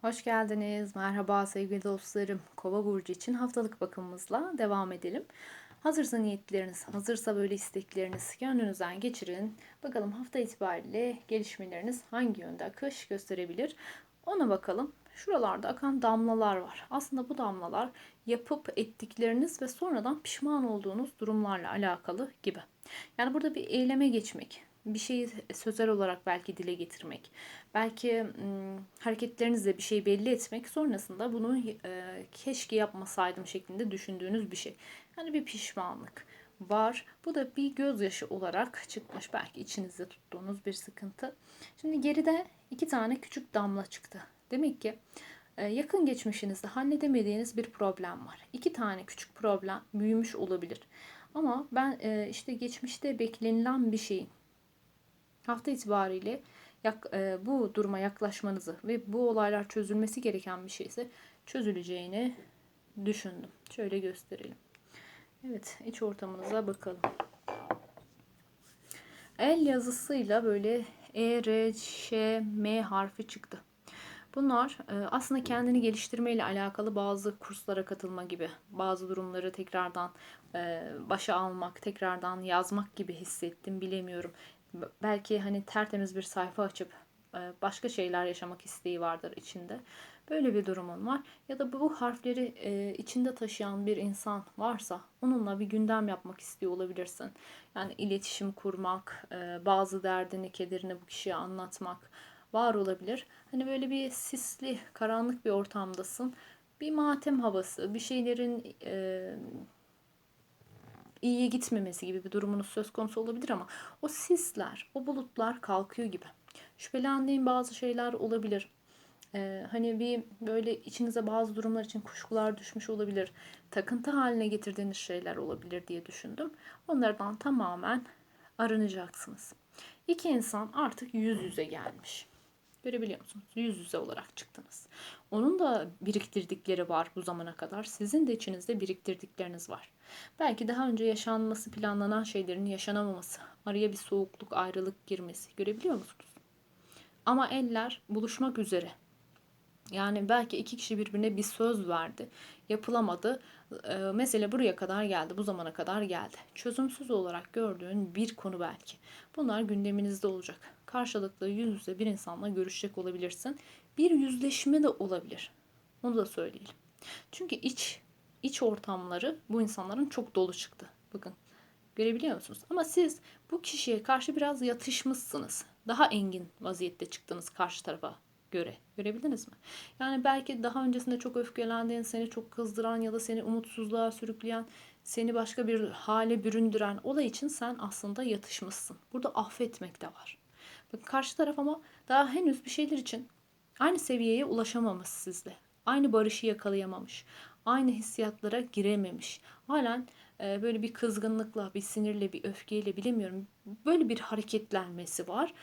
Hoş geldiniz. Merhaba sevgili dostlarım. Kova burcu için haftalık bakımımızla devam edelim. Hazırsa niyetleriniz, hazırsa böyle istekleriniz gönlünüzden geçirin. Bakalım hafta itibariyle gelişmeleriniz hangi yönde akış gösterebilir? Ona bakalım. Şuralarda akan damlalar var. Aslında bu damlalar yapıp ettikleriniz ve sonradan pişman olduğunuz durumlarla alakalı gibi. Yani burada bir eyleme geçmek, bir şeyi sözel olarak belki dile getirmek, belki hareketlerinizle bir şey belli etmek, sonrasında bunu keşke yapmasaydım şeklinde düşündüğünüz bir şey. Yani bir pişmanlık var. Bu da bir gözyaşı olarak çıkmış. Belki içinizde tuttuğunuz bir sıkıntı. Şimdi geride iki tane küçük damla çıktı. Demek ki yakın geçmişinizde halledemediğiniz bir problem var. İki tane küçük problem büyümüş olabilir. Ama ben işte geçmişte beklenilen bir şeyin hafta itibariyle yak, e, bu duruma yaklaşmanızı ve bu olaylar çözülmesi gereken bir şeyse çözüleceğini düşündüm. Şöyle gösterelim. Evet, iç ortamınıza bakalım. El yazısıyla böyle E, R, Ş, M harfi çıktı. Bunlar e, aslında kendini geliştirmeyle alakalı bazı kurslara katılma gibi, bazı durumları tekrardan e, başa almak, tekrardan yazmak gibi hissettim, bilemiyorum belki hani tertemiz bir sayfa açıp e, başka şeyler yaşamak isteği vardır içinde. Böyle bir durumun var. Ya da bu harfleri e, içinde taşıyan bir insan varsa onunla bir gündem yapmak istiyor olabilirsin. Yani iletişim kurmak, e, bazı derdini, kederini bu kişiye anlatmak var olabilir. Hani böyle bir sisli, karanlık bir ortamdasın. Bir matem havası, bir şeylerin iyiye gitmemesi gibi bir durumunuz söz konusu olabilir ama o sisler, o bulutlar kalkıyor gibi. Şüphelendiğim bazı şeyler olabilir. Ee, hani bir böyle içinize bazı durumlar için kuşkular düşmüş olabilir. Takıntı haline getirdiğiniz şeyler olabilir diye düşündüm. Onlardan tamamen arınacaksınız. İki insan artık yüz yüze gelmiş. Görebiliyor musunuz? Yüz yüze olarak çıktınız. Onun da biriktirdikleri var bu zamana kadar. Sizin de içinizde biriktirdikleriniz var. Belki daha önce yaşanması planlanan şeylerin yaşanamaması, araya bir soğukluk, ayrılık girmesi. Görebiliyor musunuz? Ama eller buluşmak üzere. Yani belki iki kişi birbirine bir söz verdi. Yapılamadı. Ee, mesele buraya kadar geldi. Bu zamana kadar geldi. Çözümsüz olarak gördüğün bir konu belki. Bunlar gündeminizde olacak. Karşılıklı yüz yüze bir insanla görüşecek olabilirsin. Bir yüzleşme de olabilir. Onu da söyleyelim. Çünkü iç iç ortamları bu insanların çok dolu çıktı. Bakın görebiliyor musunuz? Ama siz bu kişiye karşı biraz yatışmışsınız. Daha engin vaziyette çıktınız karşı tarafa göre. Görebildiniz mi? Yani belki daha öncesinde çok öfkelendiğin, seni çok kızdıran ya da seni umutsuzluğa sürükleyen, seni başka bir hale büründüren olay için sen aslında yatışmışsın. Burada affetmek de var. Bakın karşı taraf ama daha henüz bir şeyler için aynı seviyeye ulaşamamış sizle. Aynı barışı yakalayamamış. Aynı hissiyatlara girememiş. Halen e, böyle bir kızgınlıkla, bir sinirle, bir öfkeyle bilemiyorum. Böyle bir hareketlenmesi var.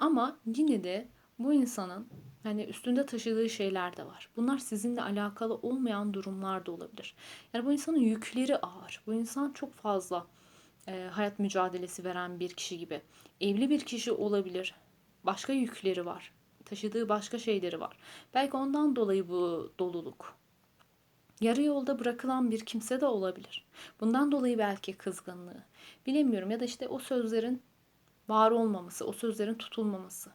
Ama yine de bu insanın yani üstünde taşıdığı şeyler de var. Bunlar sizinle alakalı olmayan durumlar da olabilir. Yani bu insanın yükleri ağır. Bu insan çok fazla e, hayat mücadelesi veren bir kişi gibi. Evli bir kişi olabilir. Başka yükleri var. Taşıdığı başka şeyleri var. Belki ondan dolayı bu doluluk. Yarı yolda bırakılan bir kimse de olabilir. Bundan dolayı belki kızgınlığı. Bilemiyorum ya da işte o sözlerin var olmaması, o sözlerin tutulmaması.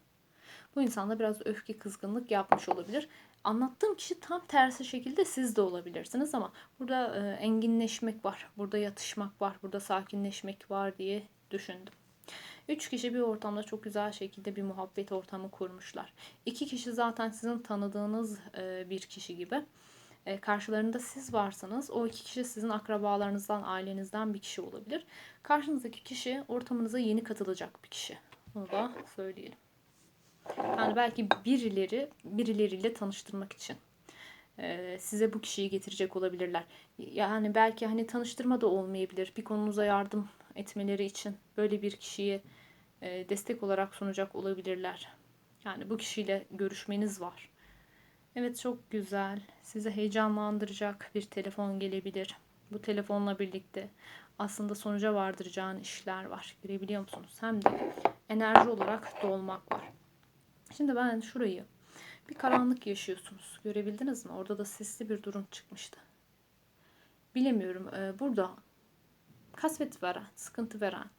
Bu insanda biraz öfke, kızgınlık yapmış olabilir. Anlattığım kişi tam tersi şekilde siz de olabilirsiniz ama burada e, enginleşmek var, burada yatışmak var, burada sakinleşmek var diye düşündüm. Üç kişi bir ortamda çok güzel şekilde bir muhabbet ortamı kurmuşlar. İki kişi zaten sizin tanıdığınız e, bir kişi gibi. E, karşılarında siz varsınız. O iki kişi sizin akrabalarınızdan, ailenizden bir kişi olabilir. Karşınızdaki kişi ortamınıza yeni katılacak bir kişi. Bunu da söyleyelim. Yani belki birileri birileriyle tanıştırmak için e, size bu kişiyi getirecek olabilirler. Yani belki hani tanıştırma da olmayabilir. Bir konunuza yardım etmeleri için böyle bir kişiyi e, destek olarak sunacak olabilirler. Yani bu kişiyle görüşmeniz var. Evet çok güzel. Sizi heyecanlandıracak bir telefon gelebilir. Bu telefonla birlikte aslında sonuca vardıracağın işler var. Görebiliyor musunuz? Hem de enerji olarak dolmak var. Şimdi ben şurayı bir karanlık yaşıyorsunuz. Görebildiniz mi? Orada da sisli bir durum çıkmıştı. Bilemiyorum. Ee, burada kasvet veren, sıkıntı veren,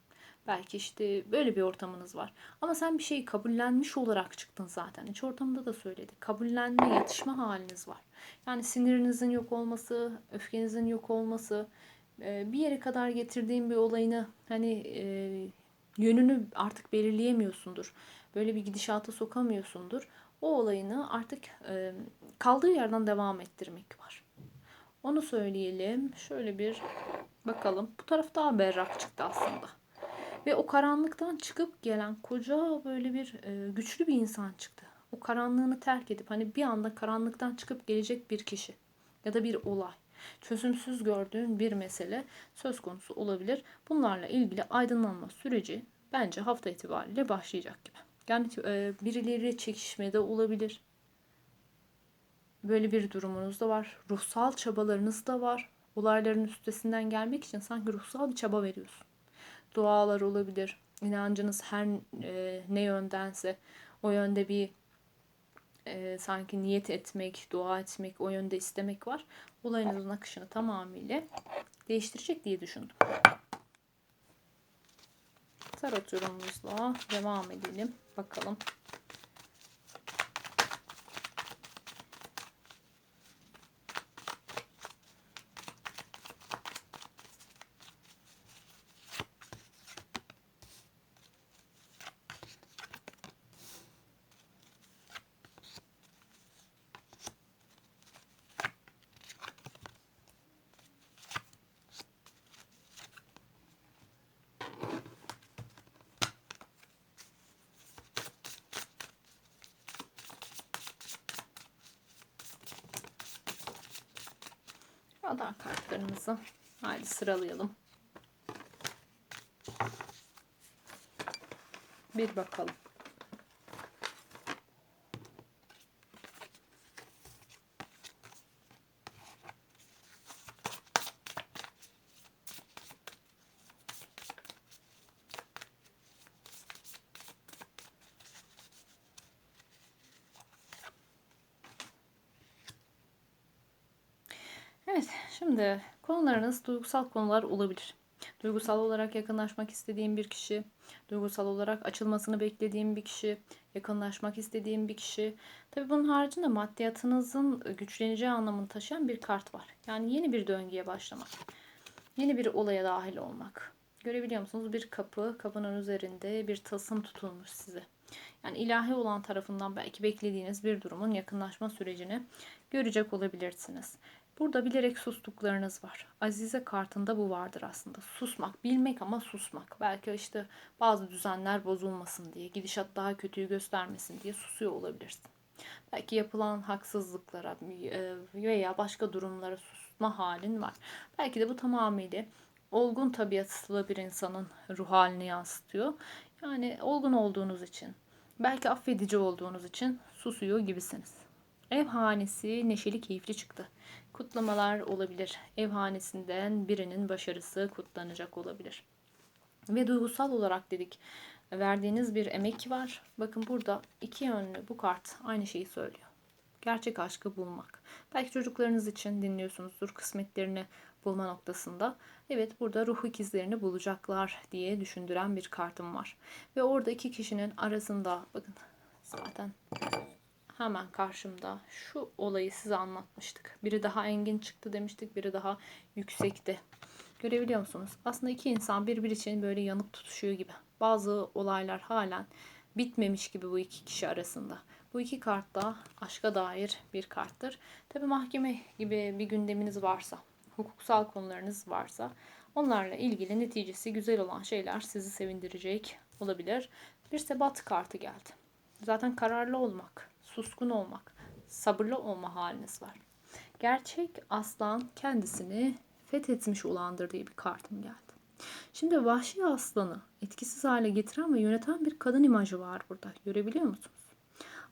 belki işte böyle bir ortamınız var. Ama sen bir şeyi kabullenmiş olarak çıktın zaten. İç ortamında da söyledi. Kabullenme, yatışma haliniz var. Yani sinirinizin yok olması, öfkenizin yok olması, e, bir yere kadar getirdiğin bir olayını hani e, yönünü artık belirleyemiyorsundur. Böyle bir gidişata sokamıyorsundur. O olayını artık e, kaldığı yerden devam ettirmek var. Onu söyleyelim. Şöyle bir bakalım. Bu taraf daha berrak çıktı aslında. Ve o karanlıktan çıkıp gelen koca böyle bir e, güçlü bir insan çıktı. O karanlığını terk edip hani bir anda karanlıktan çıkıp gelecek bir kişi ya da bir olay. Çözümsüz gördüğün bir mesele söz konusu olabilir. Bunlarla ilgili aydınlanma süreci bence hafta itibariyle başlayacak gibi. Yani e, birileri çekişmede olabilir. Böyle bir durumunuz da var. Ruhsal çabalarınız da var. Olayların üstesinden gelmek için sanki ruhsal bir çaba veriyorsun. Dualar olabilir. İnancınız her e, ne yöndense o yönde bir e, sanki niyet etmek, dua etmek, o yönde istemek var. Olayınızın akışını tamamıyla değiştirecek diye düşündüm. Tarot yorumumuzla devam edelim. Bakalım. Aday kartlarımızı haydi sıralayalım. Bir bakalım. Evet, şimdi konularınız duygusal konular olabilir. Duygusal olarak yakınlaşmak istediğim bir kişi, duygusal olarak açılmasını beklediğim bir kişi, yakınlaşmak istediğim bir kişi. Tabi bunun haricinde maddiyatınızın güçleneceği anlamını taşıyan bir kart var. Yani yeni bir döngüye başlamak, yeni bir olaya dahil olmak. Görebiliyor musunuz? Bir kapı, kapının üzerinde bir tasım tutulmuş size. Yani ilahi olan tarafından belki beklediğiniz bir durumun yakınlaşma sürecini görecek olabilirsiniz. Burada bilerek sustuklarınız var. Azize kartında bu vardır aslında. Susmak, bilmek ama susmak. Belki işte bazı düzenler bozulmasın diye, gidişat daha kötüyü göstermesin diye susuyor olabilirsin. Belki yapılan haksızlıklara e, veya başka durumlara susma halin var. Belki de bu tamamıyla olgun tabiatlı bir insanın ruh halini yansıtıyor. Yani olgun olduğunuz için, belki affedici olduğunuz için susuyor gibisiniz. Ev hanesi neşeli keyifli çıktı kutlamalar olabilir. Ev hanesinden birinin başarısı kutlanacak olabilir. Ve duygusal olarak dedik verdiğiniz bir emek var. Bakın burada iki yönlü bu kart aynı şeyi söylüyor. Gerçek aşkı bulmak. Belki çocuklarınız için dinliyorsunuzdur kısmetlerini bulma noktasında. Evet burada ruh ikizlerini bulacaklar diye düşündüren bir kartım var. Ve orada iki kişinin arasında bakın zaten hemen karşımda şu olayı size anlatmıştık. Biri daha engin çıktı demiştik, biri daha yüksekti. Görebiliyor musunuz? Aslında iki insan birbiri için böyle yanıp tutuşuyor gibi. Bazı olaylar halen bitmemiş gibi bu iki kişi arasında. Bu iki kart da aşka dair bir karttır. Tabi mahkeme gibi bir gündeminiz varsa, hukuksal konularınız varsa onlarla ilgili neticesi güzel olan şeyler sizi sevindirecek olabilir. Bir sebat kartı geldi. Zaten kararlı olmak, suskun olmak, sabırlı olma haliniz var. Gerçek aslan kendisini fethetmiş olandır diye bir kartım geldi. Şimdi vahşi aslanı etkisiz hale getiren ve yöneten bir kadın imajı var burada. Görebiliyor musunuz?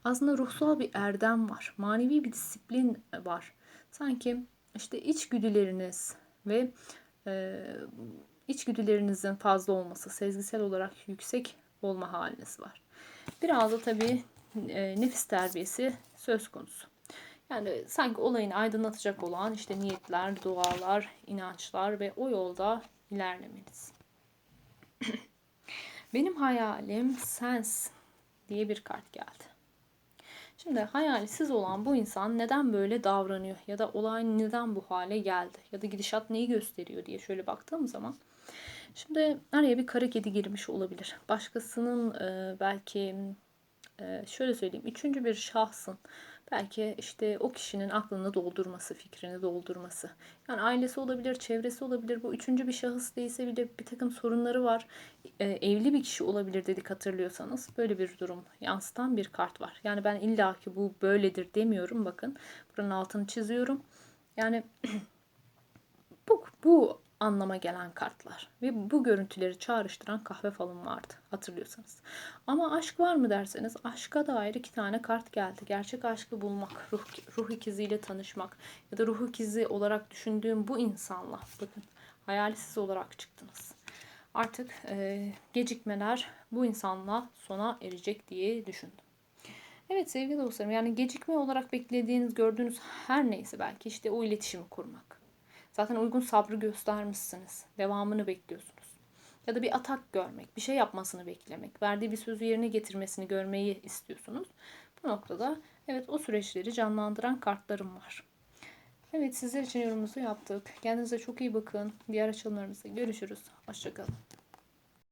Aslında ruhsal bir erdem var. Manevi bir disiplin var. Sanki işte içgüdüleriniz ve e, içgüdülerinizin fazla olması, sezgisel olarak yüksek olma haliniz var. Biraz da tabii e, nefis terbiyesi söz konusu. Yani sanki olayını aydınlatacak olan işte niyetler, dualar, inançlar ve o yolda ilerlemeniz. Benim hayalim sensin diye bir kart geldi. Şimdi hayalsiz olan bu insan neden böyle davranıyor ya da olay neden bu hale geldi ya da gidişat neyi gösteriyor diye şöyle baktığım zaman şimdi araya bir kara kedi girmiş olabilir. Başkasının e, belki e, şöyle söyleyeyim üçüncü bir şahsın belki işte o kişinin aklını doldurması, fikrini doldurması. Yani ailesi olabilir, çevresi olabilir. Bu üçüncü bir şahıs değilse bile bir takım sorunları var. Ee, evli bir kişi olabilir dedik hatırlıyorsanız. Böyle bir durum yansıtan bir kart var. Yani ben illaki bu böyledir demiyorum. Bakın buranın altını çiziyorum. Yani bu, bu anlama gelen kartlar ve bu görüntüleri çağrıştıran kahve falım vardı hatırlıyorsanız. Ama aşk var mı derseniz aşka dair iki tane kart geldi. Gerçek aşkı bulmak, ruh, ruh ikiziyle tanışmak ya da ruh ikizi olarak düşündüğüm bu insanla bakın hayalsiz olarak çıktınız. Artık e, gecikmeler bu insanla sona erecek diye düşündüm. Evet sevgili dostlarım yani gecikme olarak beklediğiniz gördüğünüz her neyse belki işte o iletişimi kurmak Zaten uygun sabrı göstermişsiniz. Devamını bekliyorsunuz. Ya da bir atak görmek, bir şey yapmasını beklemek, verdiği bir sözü yerine getirmesini görmeyi istiyorsunuz. Bu noktada evet o süreçleri canlandıran kartlarım var. Evet sizler için yorumumuzu yaptık. Kendinize çok iyi bakın. Diğer açılımlarımızda görüşürüz. Hoşçakalın.